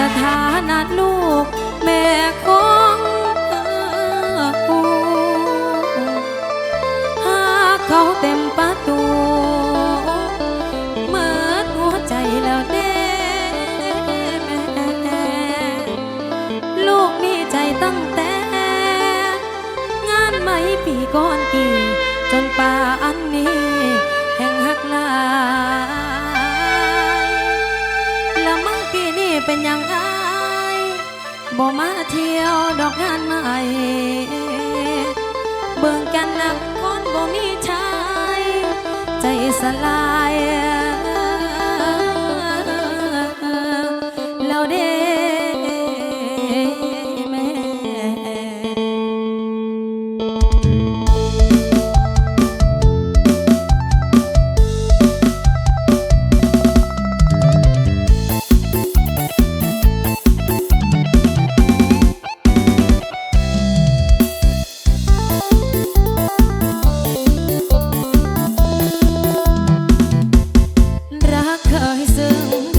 สถานะลูก แม่ของผู้หากเขาเต็มประตูเมื่อหัวใจแล้วเด้ลูกมีใจตั้งแต่ งานไหมปีก่อนกี่ จนป่าอันนี้แห่งหักลา ละมั่งปีนี้เป็นยังไง บ่มาเที่ยวดอกงานใหม่ เบิ่งกันนักคนบ่มีชาย ใจสลาย khởi dương